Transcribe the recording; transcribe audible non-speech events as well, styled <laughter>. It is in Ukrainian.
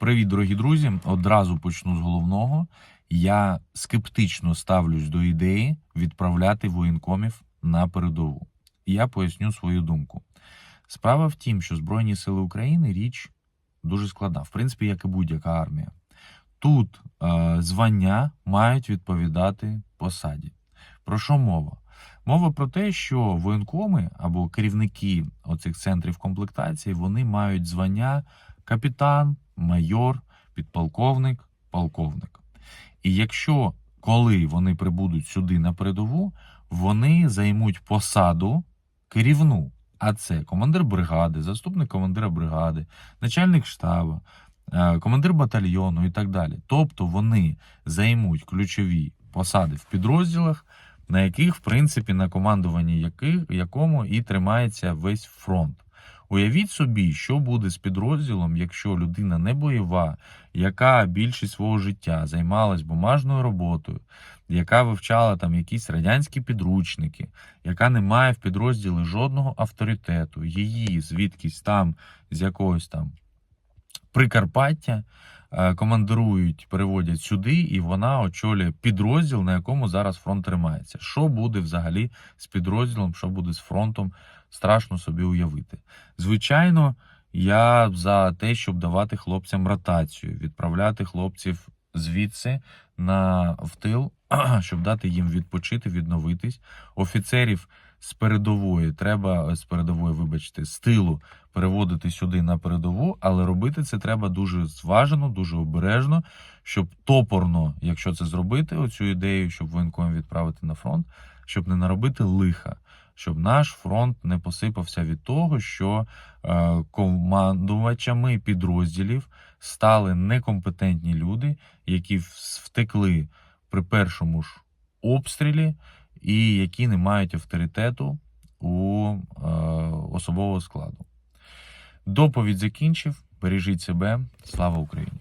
Привіт, дорогі друзі! Одразу почну з головного. Я скептично ставлюсь до ідеї відправляти воєнкомів на передову. Я поясню свою думку. Справа в тім, що Збройні Сили України річ дуже складна, в принципі, як і будь-яка армія. Тут е, звання мають відповідати посаді. Про що мова? Мова про те, що воєнкоми або керівники оцих центрів комплектації вони мають звання капітан, майор, підполковник, полковник. І якщо коли вони прибудуть сюди на передову, вони займуть посаду керівну. А це командир бригади, заступник командира бригади, начальник штабу, е, командир батальйону і так далі. Тобто вони займуть ключові посади в підрозділах, на яких, в принципі, на командуванні яких, якому і тримається весь фронт. Уявіть собі, що буде з підрозділом, якщо людина не бойова, яка більшість свого життя займалась бумажною роботою, яка вивчала там якісь радянські підручники, яка не має в підрозділі жодного авторитету, її звідкись там з якогось там Прикарпаття е, командирують, переводять сюди, і вона очолює підрозділ, на якому зараз фронт тримається. Що буде взагалі з підрозділом, що буде з фронтом, страшно собі уявити. Звичайно, я за те, щоб давати хлопцям ротацію, відправляти хлопців звідси на втил, <clears throat> щоб дати їм відпочити, відновитись. Офіцерів з передової. Треба з передової, вибачте, з тилу переводити сюди на передову, але робити це треба дуже зважено, дуже обережно, щоб топорно, якщо це зробити, оцю ідею, щоб воєнком відправити на фронт, щоб не наробити лиха, щоб наш фронт не посипався від того, що е, командувачами підрозділів стали некомпетентні люди, які втекли при першому ж обстрілі, і які не мають авторитету у е, особового складу. Доповідь закінчив. Бережіть себе. Слава Україні!